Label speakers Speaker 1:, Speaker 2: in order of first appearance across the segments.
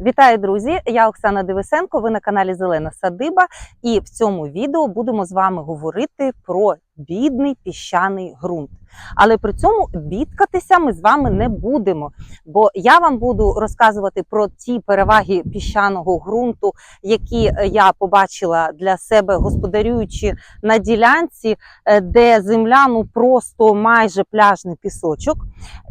Speaker 1: Вітаю, друзі! Я Оксана Дивисенко. Ви на каналі Зелена Садиба. І в цьому відео будемо з вами говорити про бідний піщаний ґрунт. Але при цьому бідкатися ми з вами не будемо, бо я вам буду розказувати про ті переваги піщаного ґрунту, які е, я побачила для себе, господарюючи на ділянці, е, де земля ну просто майже пляжний пісочок.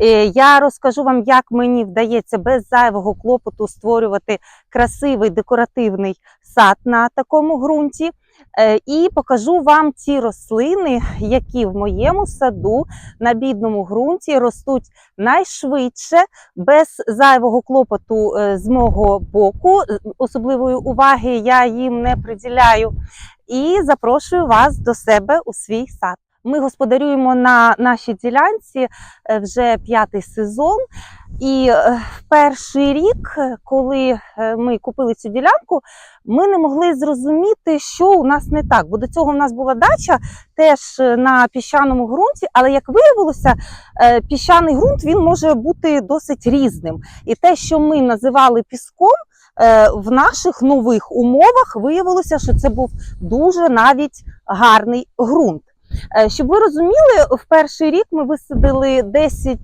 Speaker 1: Е, Я розкажу вам, як мені вдається без зайвого клопоту створювати красивий декоративний сад на такому ґрунті. Е, І покажу вам ті рослини, які в моєму саду на бідному ґрунті ростуть найшвидше, без зайвого клопоту е, з мого боку. Особливої уваги я їм не приділяю. І запрошую вас до себе у свій сад. Ми господарюємо на нашій ділянці е, вже п'ятий сезон. І е, перший рік, коли е, ми купили цю ділянку, ми не могли зрозуміти, що у нас не так. Бо до цього в нас була дача теж на піщаному ґрунті, але як виявилося, піщаний ґрунт він може бути досить різним. І те, що ми називали піском, в наших нових умовах виявилося, що це був дуже навіть гарний ґрунт. Е, Щоб ви розуміли, в перший рік ми висадили 10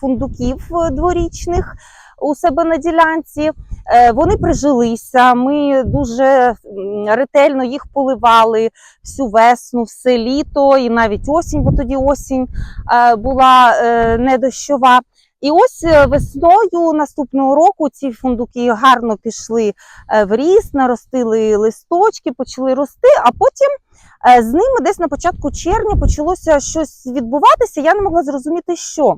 Speaker 1: фундуків е, дворічних у себе на ділянці. Е, Вони прижилися. Ми дуже ретельно їх поливали всю весну, все літо і навіть осінь, бо тоді осінь е, була не недощова. І ось е, весною наступного року ці фундуки гарно пішли е, в ріст, наростили листочки, почали рости, а потім Е, З ними десь на початку червня почалося щось відбуватися. Я не могла зрозуміти, що.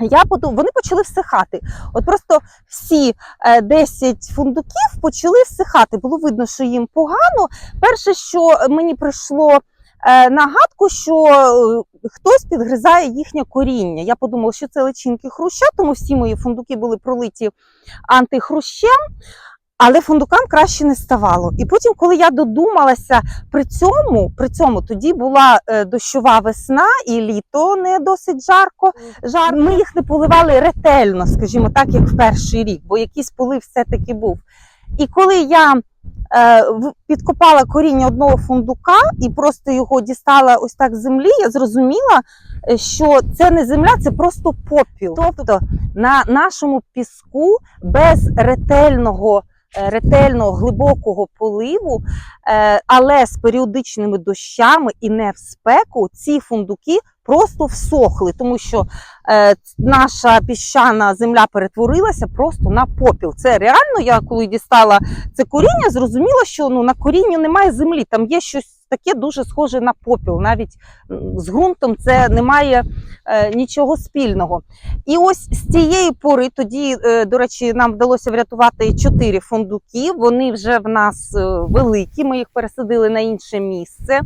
Speaker 1: Я подум... Вони почали всихати. От просто всі е, 10 фундуків почали всихати. Було видно, що їм погано. Перше, що мені прийшло нагадку, що е, хтось підгризає їхнє коріння. Я подумала, що це личинки хруща, тому всі мої фундуки були пролиті антихрущем. Але фундукам краще не ставало. І потім, коли я додумалася при цьому, при цьому тоді була е, дощова весна і літо не досить жарко. Жар ми їх не поливали ретельно, скажімо так, як в перший рік, бо якийсь полив все-таки був. І коли я е, підкопала коріння одного фундука і просто його дістала ось так з землі, я зрозуміла, е, що це не земля, це просто попіл. Тобто на нашому піску без ретельного е, ретельного глибокого поливу, е, але з періодичними дощами і не в спеку, ці фундуки просто всохли, тому що е, наша піщана земля перетворилася просто на попіл. Це реально, я коли дістала це коріння, зрозуміла, що ну, на корінні немає землі, там є щось таке дуже схоже на попіл. Навіть з ґрунтом це не має е, нічого спільного. І ось з цієї пори, тоді, е, до речі, нам вдалося врятувати чотири фундуки. Вони вже в нас е, великі. Ми їх пересадили на інше місце.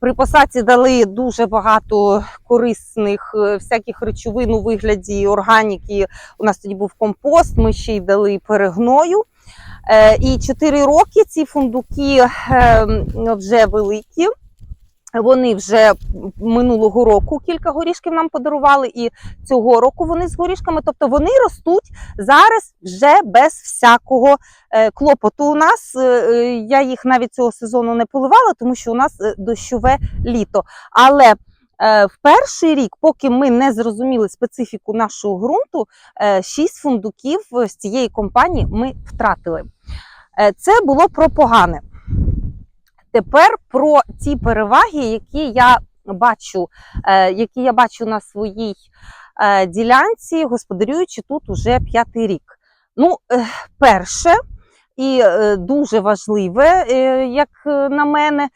Speaker 1: При посадці дали дуже багато корисних е, всяких речовин у вигляді органіки. У нас тоді був компост, ми ще й дали перегною. Е, І 4 роки ці фундуки е, вже великі. Вони вже минулого року кілька горішків нам подарували, і цього року вони з горішками. Тобто вони ростуть зараз вже без всякого е, клопоту. У нас е, е, я їх навіть цього сезону не поливала, тому що у нас дощове літо. Але в перший рік, поки ми не зрозуміли специфіку нашого ґрунту, шість фундуків з цієї компанії ми втратили. Це було про погане. Тепер про ті переваги, які я бачу, е, які я бачу на своїй е, ділянці, господарюючи тут уже п'ятий рік. Ну, е, перше і дуже важливе, як на мене,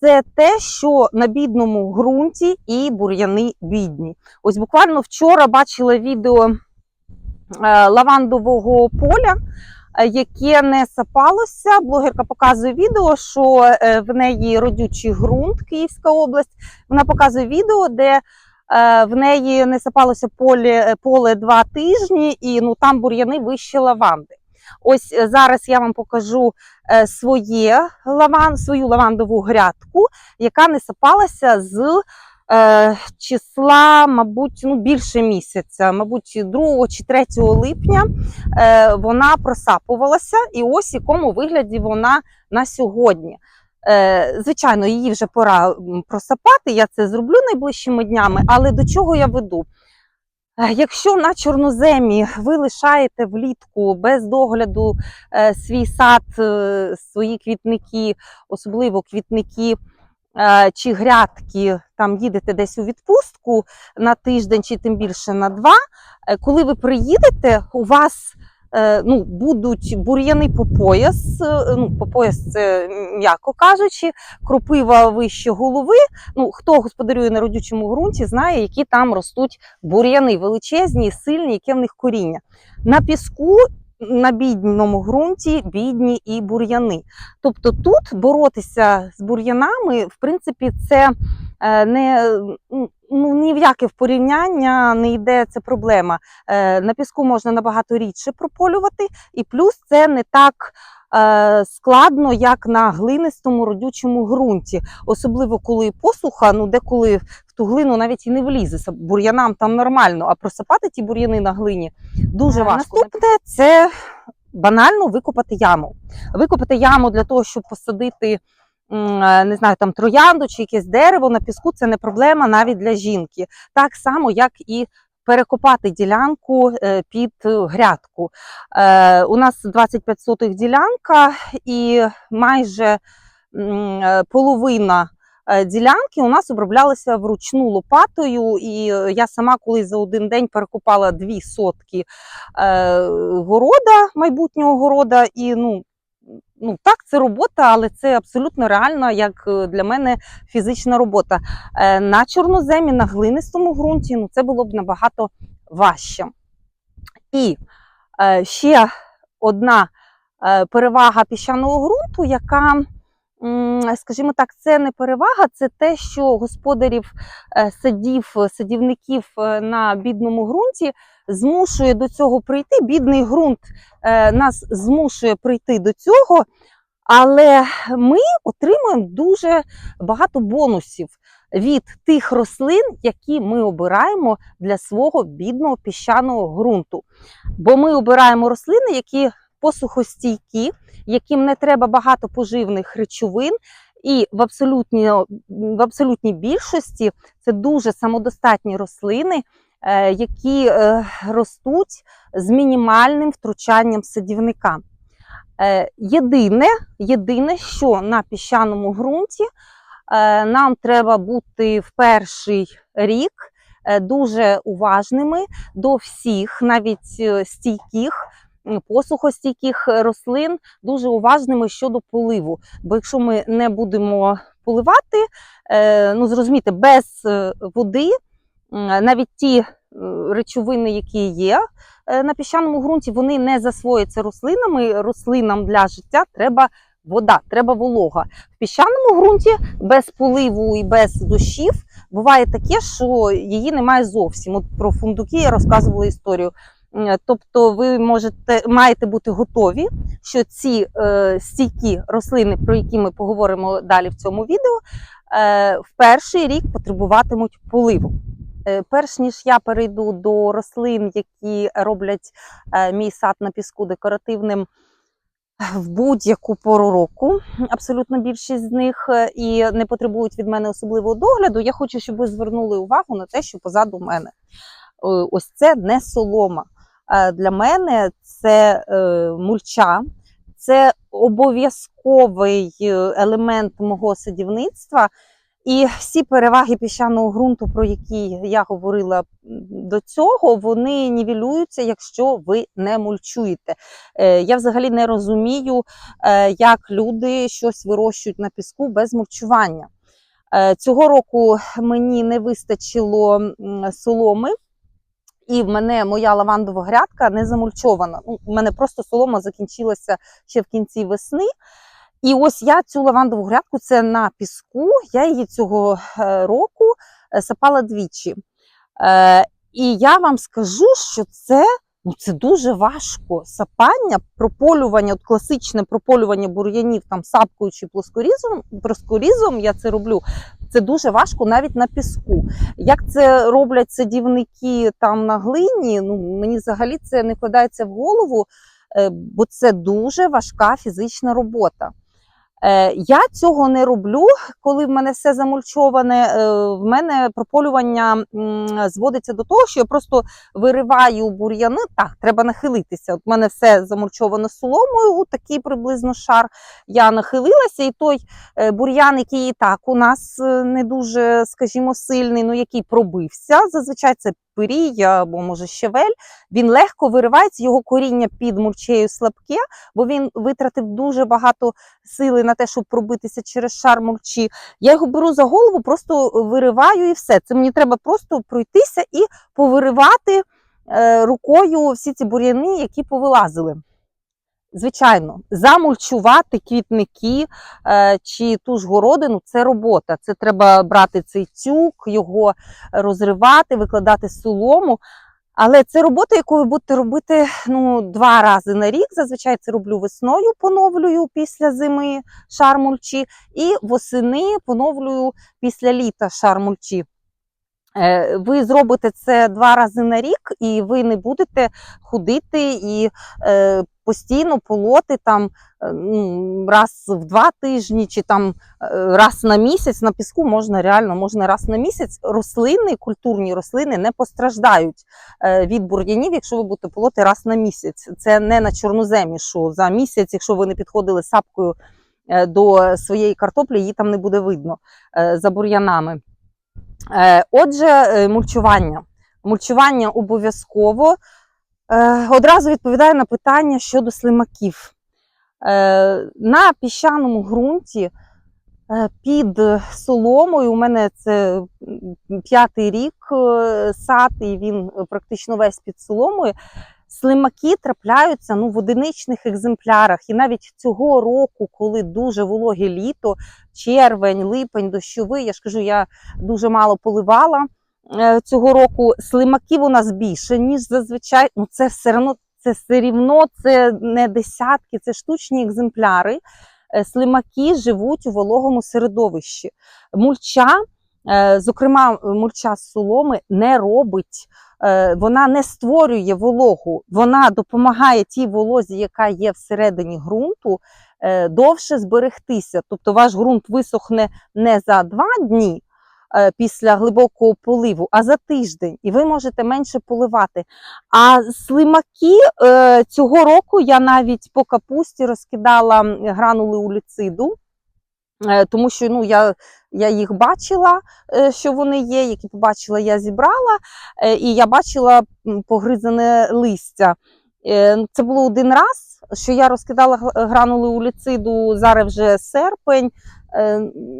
Speaker 1: це те, що на бідному ґрунті і бур'яни бідні. Ось буквально вчора бачила відео лавандового поля, яке не сапалося. Блогерка показує відео, що е, в неї родючий ґрунт, Київська область. Вона показує відео, де е, в неї не сапалося поле, поле два тижні, і ну там бур'яни вище лаванди. Ось е, зараз я вам покажу е, своє лаван, свою лавандову грядку, яка не сапалася з е, числа, мабуть, ну, більше місяця, мабуть, 2 чи 3 липня е, вона просапувалася, і ось якому вигляді вона на сьогодні. Е, Звичайно, її вже пора просапати, я це зроблю найближчими днями, але до чого я веду? Е, Якщо на чорноземі ви лишаєте влітку без догляду е, свій сад, свої квітники, особливо квітники чи грядки, там їдете десь у відпустку на тиждень чи тим більше на два, е, коли ви приїдете, у вас е, ну, будуть бур'яни по пояс, е, ну, по пояс це м'яко кажучи, кропива вище голови. Ну, хто господарює на родючому ґрунті, знає, які там ростуть бур'яни величезні, сильні, яке в них коріння. На піску, на бідному ґрунті, бідні і бур'яни. Тобто тут боротися з бур'янами, в принципі, це е, не, ну, ні в яке в порівняння не йде це проблема. Е, На піску можна набагато рідше прополювати, і плюс це не так. Е, Складно, як на глинистому родючому ґрунті, особливо коли посуха, ну деколи в ту глину навіть і не влізе. Бур'янам там нормально, а просипати ті бур'яни на глині дуже важко. Наступне це банально викопати яму. Викопати яму для того, щоб посадити. е, Не знаю, там троянду чи якесь дерево на піску це не проблема навіть для жінки. Так само, як і перекопати ділянку е, під е, грядку. Е, У нас 25 сотих ділянка, і майже половина ділянки у нас оброблялися вручну лопатою, і я сама колись за один день перекопала дві сотки города, майбутнього города. І ну, ну так, це робота, але це абсолютно реальна, як е, для мене фізична робота. Е, на чорноземі, на глинистому ґрунті, ну це було б набагато важче. І е, ще одна перевага піщаного ґрунту, яка, скажімо так, це не перевага, це те, що господарів садів, садівників на бідному ґрунті змушує до цього прийти. Бідний ґрунт е, нас змушує прийти до цього, але ми отримуємо дуже багато бонусів від тих рослин, які ми обираємо для свого бідного піщаного ґрунту. Бо ми обираємо рослини, які посухостійкі, яким не треба багато поживних речовин. І в абсолютній, в абсолютній більшості це дуже самодостатні рослини, які е, ростуть з мінімальним втручанням садівника. Е, Єдине, єдине, що на піщаному ґрунті е, нам треба бути в перший рік е, дуже уважними до всіх, навіть е, стійких, посухостійких рослин, дуже уважними щодо поливу. Бо якщо ми не будемо поливати, е, ну зрозумійте, без е, води навіть ті е, речовини, які є е, на піщаному ґрунті, вони не засвоюються рослинами. Рослинам для життя треба вода, треба волога. В піщаному ґрунті без поливу і без дощів буває таке, що її немає зовсім. От про фундуки я розказувала історію. Тобто, ви можете маєте бути готові, що ці е, стійкі рослини, про які ми поговоримо далі в цьому відео, е, в перший рік потребуватимуть поливу. Е, Перш ніж я перейду до рослин, які роблять е, мій сад на піску декоративним в будь-яку пору року, абсолютно більшість з них е, і не потребують від мене особливого догляду. Я хочу, щоб ви звернули увагу на те, що позаду мене. Ось це не солома. Для мене це мульча, це обов'язковий елемент мого садівництва. І всі переваги піщаного ґрунту, про які я говорила до цього, вони нівелюються, якщо ви не мульчуєте. Е, Я взагалі не розумію, е, як люди щось вирощують на піску без мульчування. Е, Цього року мені не вистачило соломи, і в мене моя лавандова грядка не замульчована. Ну, У мене просто солома закінчилася ще в кінці весни. І ось я цю лавандову грядку, це на піску. Я її цього е, року е, сапала двічі. Е, І я вам скажу, що це Ну, це дуже важко. Сапання, прополювання, от класичне прополювання бур'янів там сапкою чи плоскорізом, плоскорізом я це роблю. Це дуже важко навіть на піску. Як це роблять садівники там на глині? Ну мені взагалі це не вкладається в голову, бо це дуже важка фізична робота. Е, Я цього не роблю, коли в мене все замульчоване. Е, В мене прополювання зводиться до того, що я просто вириваю бур'яни. Так, треба нахилитися. От в мене все замульчовано соломою, у такий приблизно шар. Я нахилилася, і той е, бур'ян, який і так у нас не дуже, скажімо, сильний, ну який пробився. Зазвичай це пирій або може щавель. Він легко виривається, його коріння під мурчею слабке, бо він витратив дуже багато сили на те, щоб пробитися через шар мурчі. Я його беру за голову, просто вириваю і все. Це мені треба просто пройтися і повиривати е, рукою всі ці бур'яни, які повилазили. Звичайно, замульчувати квітники е, чи ту ж городину це робота. Це треба брати цей тюк, його розривати, викладати солому. Але це робота, яку ви будете робити ну, два рази на рік. Зазвичай це роблю весною, поновлюю після зими шар мульчі, і восени поновлюю після літа шар мульчі. Е, Ви зробите це два рази на рік, і ви не будете ходити і е, постійно полоти там е, ну, раз в два тижні чи там раз на місяць. На піску можна реально можна раз на місяць. Рослини, культурні рослини не постраждають від бур'янів, якщо ви будете полоти раз на місяць. Це не на чорноземі, що за місяць, якщо ви не підходили сапкою до своєї картоплі, її там не буде видно за бур'янами. Е, Отже, е, мульчування. Мульчування обов'язково. Е, Одразу відповідаю на питання щодо слимаків. На піщаному ґрунті під соломою, у мене це п'ятий рік сад, і він практично весь під соломою. Слимаки трапляються ну, в одиничних екземплярах. І навіть цього року, коли дуже вологе літо, червень, липень, дощовий, я ж кажу, я дуже мало поливала е, цього року. Слимаків у нас більше, ніж зазвичай. Ну, це все одно це все рівно, це не десятки, це штучні екземпляри. Е, Слимаки живуть у вологому середовищі. Мульча, зокрема, мульча з соломи, не робить. е, Вона не створює вологу, вона допомагає тій волозі, яка є всередині ґрунту, е, довше зберегтися. Тобто ваш ґрунт висохне не за два дні е, після глибокого поливу, а за тиждень, і ви можете менше поливати. А слимаки е, цього року я навіть по капусті розкидала гранули уліциду. е, Тому що ну, я, я їх бачила, е, що вони є, які побачила, я зібрала, е, і я бачила погризане листя. Е, Це було один раз, що я розкидала гранули уліциду, зараз вже серпень.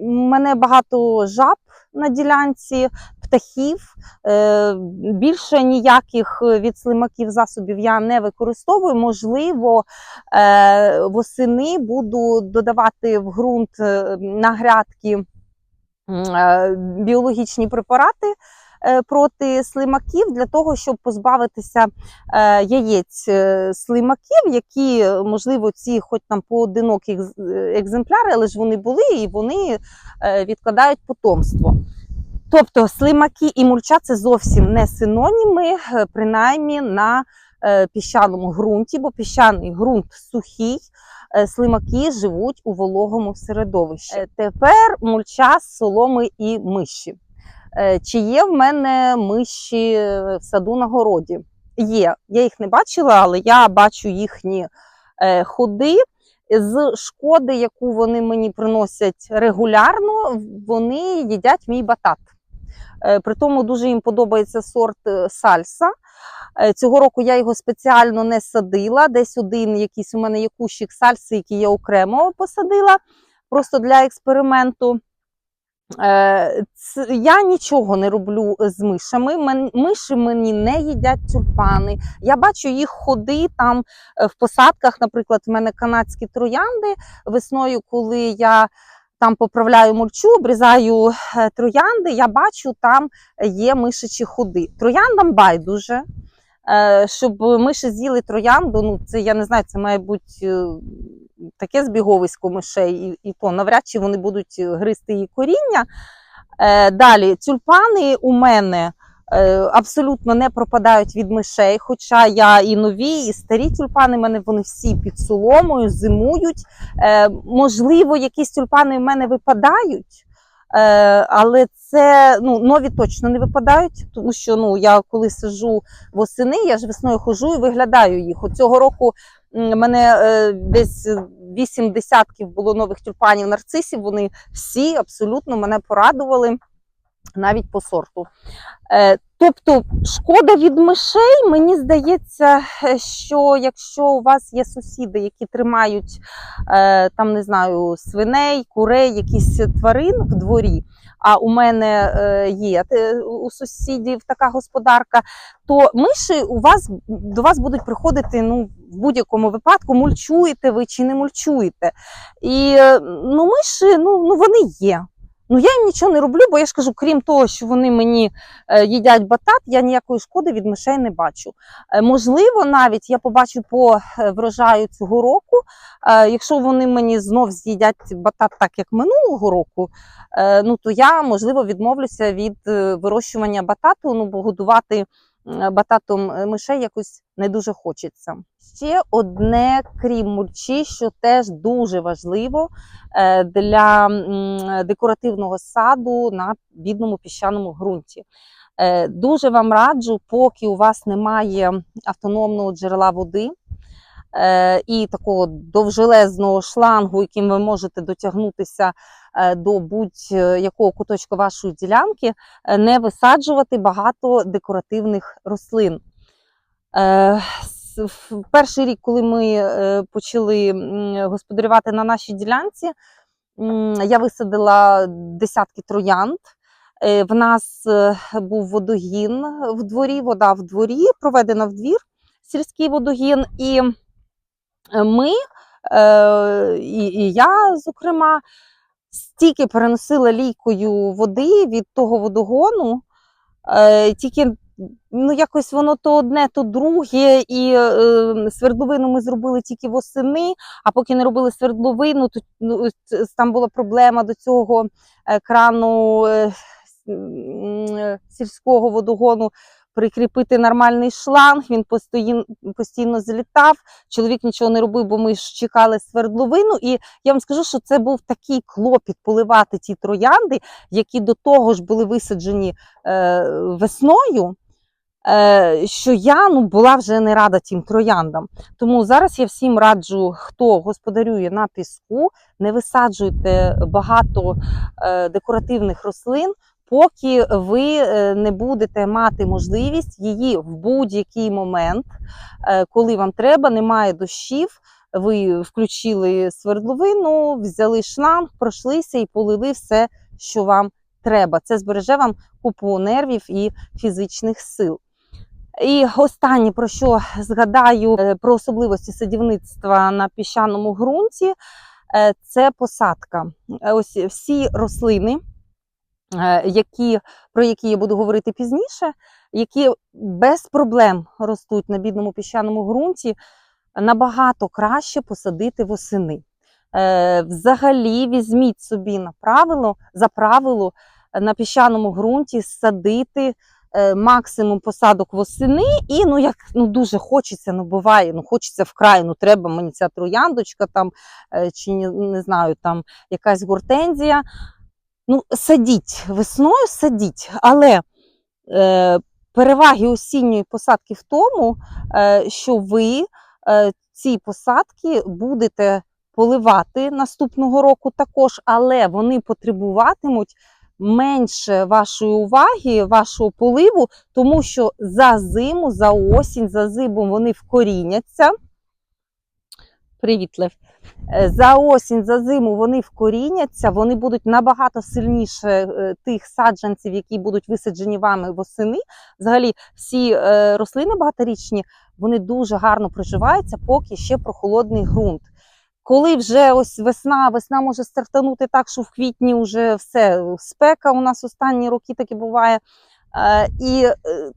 Speaker 1: У мене багато жаб на ділянці, птахів. Більше ніяких від слимаків засобів я не використовую. Можливо, восени буду додавати в ґрунт на грядки біологічні препарати е, проти слимаків для того, щоб позбавитися е, яєць е, слимаків, які, е, можливо, ці хоч там поодинокі е, екземпляри, але ж вони були і вони е, відкладають потомство. Тобто слимаки і мульча це зовсім не синоніми, е, принаймні на е, піщаному ґрунті, бо піщаний ґрунт сухий, е, слимаки живуть у вологому середовищі. Е, Тепер мульча з соломи і миші. Е, Чи є в мене миші е, в саду на городі? Є. Я їх не бачила, але я бачу їхні е, ходи. З шкоди, яку вони мені приносять регулярно, вони їдять мій батат. Е, При тому дуже їм подобається сорт е, сальса. Е, Цього року я його спеціально не садила. Десь один якийсь у мене є кущик сальси, який я окремо посадила, просто для експерименту. Е, Я нічого не роблю з мишами. Миші мені не їдять тюльпани. Я бачу їх ходи там е, в посадках. Наприклад, в мене канадські троянди весною, коли я там поправляю мульчу, обрізаю е, троянди. Я бачу, там є мишачі ходи. Трояндам байдуже. Е, Щоб миші з'їли троянду, ну це я не знаю, це має бути е, таке збіговисько мишей, і, і то навряд чи вони будуть гризти її коріння. Далі, тюльпани у мене абсолютно не пропадають від мишей. Хоча я і нові, і старі тюльпани, в мене вони всі під соломою, зимують. Е, Можливо, якісь тюльпани в мене випадають. Е, але це ну, нові точно не випадають, тому що ну, я коли сижу восени, я ж весною хожу і виглядаю їх. От цього року мене е, десь вісім десятків було нових тюльпанів нарцисів. Вони всі абсолютно мене порадували навіть по сорту. Е, тобто, шкода від мишей, мені здається, е, що якщо у вас є сусіди, які тримають е, там, не знаю, свиней, курей, якісь тварин в дворі. А у мене є у сусідів така господарка, то миші у вас до вас будуть приходити ну, в будь-якому випадку, мульчуєте ви чи не мульчуєте. І ну, миші, ну, ну вони є. Ну я їм нічого не роблю, бо я ж кажу, крім того, що вони мені е, їдять батат, я ніякої шкоди від мишей не бачу. Е, можливо, навіть я побачу по е, врожаю цього року, якщо вони мені знов з'їдять батат так, як минулого року, ну то я можливо відмовлюся від вирощування батату, ну бо годувати бататом е, мишей якось не дуже хочеться. Ще одне, крім мульчі, що теж дуже важливо е, для декоративного саду на бідному піщаному ґрунті. Е, Дуже вам раджу, поки у вас немає автономного джерела води і такого довжелезного шлангу, яким ви можете дотягнутися е, до будь-якого куточка вашої ділянки, е, не висаджувати багато декоративних рослин. Е, Перший рік, коли ми е, почали господарювати на нашій ділянці, я висадила десятки троянд. Е, В нас е, був водогін в дворі, вода в дворі, проведена в двір, сільський водогін. І е, ми, е, і, я, зокрема, стільки переносила лійкою води від того водогону, е, тільки ну, якось воно то одне, то друге. І е, свердловину ми зробили тільки восени, а поки не робили свердловину, то ну, там була проблема до цього е, крану е, сільського водогону. Прикріпити нормальний шланг, він постійно, постійно злітав. Чоловік нічого не робив, бо ми ж чекали свердловину. І я вам скажу, що це був такий клопіт поливати ті троянди, які до того ж були висаджені е, весною. Е, що я ну, була вже не рада тим трояндам. Тому зараз я всім раджу, хто господарює на піску, не висаджуйте багато е, декоративних рослин, поки ви е, не будете мати можливість її в будь-який момент, е, коли вам треба, немає дощів. Ви включили свердловину, взяли шланг, пройшлися і полили все, що вам треба. Це збереже вам купу нервів і фізичних сил. І останнє, про що згадаю е, про особливості садівництва на піщаному ґрунті, це посадка. Ось всі рослини, які, про які я буду говорити пізніше, які без проблем ростуть на бідному піщаному ґрунті, набагато краще посадити восени. Е, Взагалі візьміть собі на правило, за правило е, на піщаному ґрунті садити е, максимум посадок восени, і ну як ну дуже хочеться, ну буває, ну хочеться вкрай, ну треба мені ця трояндочка там, е, чи не знаю, там якась гортензія. Ну, садіть весною, садіть, але е, переваги осінньої посадки в тому, е, що ви е, ці посадки будете поливати наступного року також, але вони потребуватимуть менше вашої уваги, вашого поливу, тому що за зиму, за осінь, за зиму вони вкоріняться. Привіт, Лев. Е, За осінь, за зиму вони вкоріняться, вони будуть набагато сильніше е, тих саджанців, які будуть висаджені вами восени. Взагалі, всі е, рослини багаторічні, вони дуже гарно проживаються, поки ще прохолодний ґрунт. Коли вже ось весна, весна може стартанути так, що в квітні вже все, спека у нас останні роки таки буває. І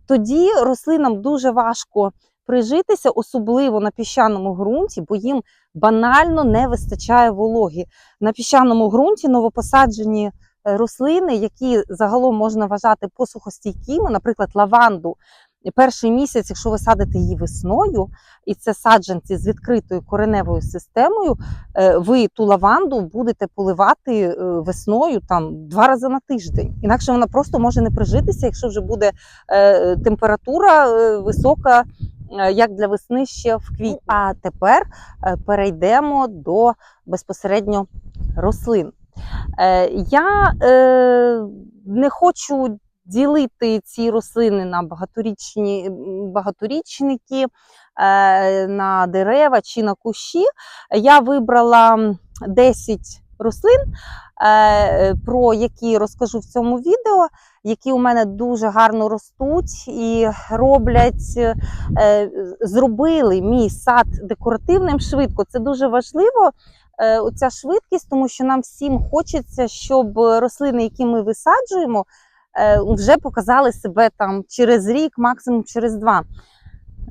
Speaker 1: тоді рослинам дуже важко прижитися, особливо на піщаному ґрунті, бо їм банально не вистачає вологи. На піщаному ґрунті новопосаджені е, рослини, які загалом можна вважати посухостійкими, наприклад, лаванду. Перший місяць, якщо ви садите її весною, і це саджанці з відкритою кореневою системою, е, ви ту лаванду будете поливати е, весною там два рази на тиждень. Інакше вона просто може не прижитися, якщо вже буде температура висока, як для весни ще в квітні. А тепер е, перейдемо до безпосередньо рослин. Е, Я е, не хочу ділити ці рослини на багаторічні, багаторічники, е, на дерева чи на кущі. Я вибрала 10 рослин, е, про які розкажу в цьому відео, які у мене дуже гарно ростуть і роблять, е, зробили мій сад декоративним швидко. Це дуже важливо. е, Оця швидкість, тому що нам всім хочеться, щоб рослини, які ми висаджуємо, вже показали себе там через рік, максимум через два.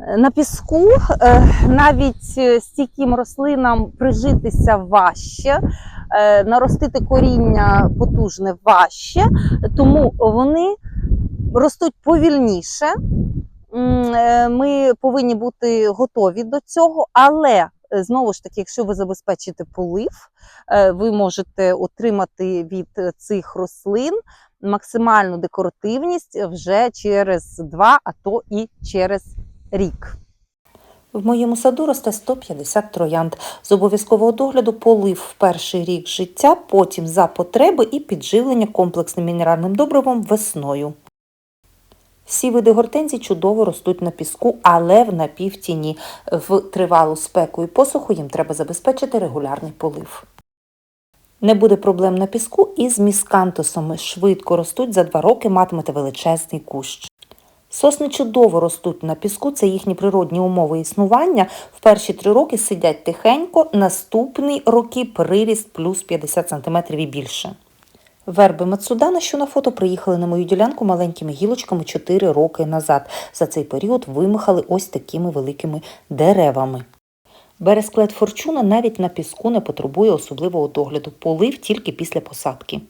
Speaker 1: На піску. Е, навіть е, стійким рослинам прижитися важче, е, наростити коріння потужне важче, тому вони ростуть повільніше. Ми повинні бути готові до цього, але знову ж таки, якщо ви забезпечите полив, ви можете отримати від цих рослин максимальну декоративність вже через два, а то і через рік.
Speaker 2: В моєму саду росте 150 троянд. З обов'язкового догляду полив в перший рік життя, потім за потреби і підживлення комплексним мінеральним добривом весною. Всі види гортензій чудово ростуть на піску, але в напівтіні. В тривалу спеку і посуху їм треба забезпечити регулярний полив. Не буде проблем на піску і з міскантосами. Швидко ростуть, за два роки матимете величезний кущ. Сосни чудово ростуть на піску, це їхні природні умови існування. В перші три роки сидять тихенько, наступні роки приріст плюс 50 см і більше. Верби Мацудана, що на фото приїхали на мою ділянку маленькими гілочками 4 роки назад. За цей період вимахали ось такими великими деревами. Бересклет форчуна навіть на піску не потребує особливого догляду, полив тільки після посадки.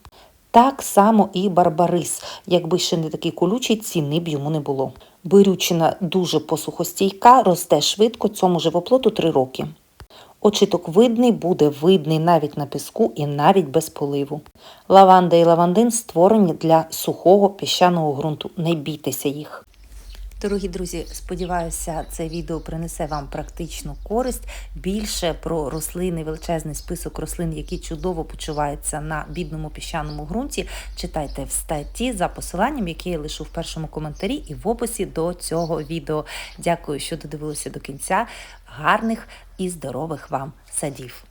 Speaker 2: Так само і барбарис. Якби ще не такий колючий, ціни б йому не було. Бирючина дуже посухостійка, росте швидко, цьому живоплоту 3 роки. Очиток видний буде видний навіть на піску і навіть без поливу. Лаванда і лавандин створені для сухого піщаного ґрунту. Не бійтеся їх. Дорогі друзі, сподіваюся, це відео принесе вам практичну користь. Більше про рослини, величезний список рослин, які чудово почуваються на бідному піщаному ґрунті. Читайте в статті за посиланням, яке я лишу в першому коментарі і в описі до цього відео. Дякую, що додивилися до кінця. Гарних і здорових вам садів!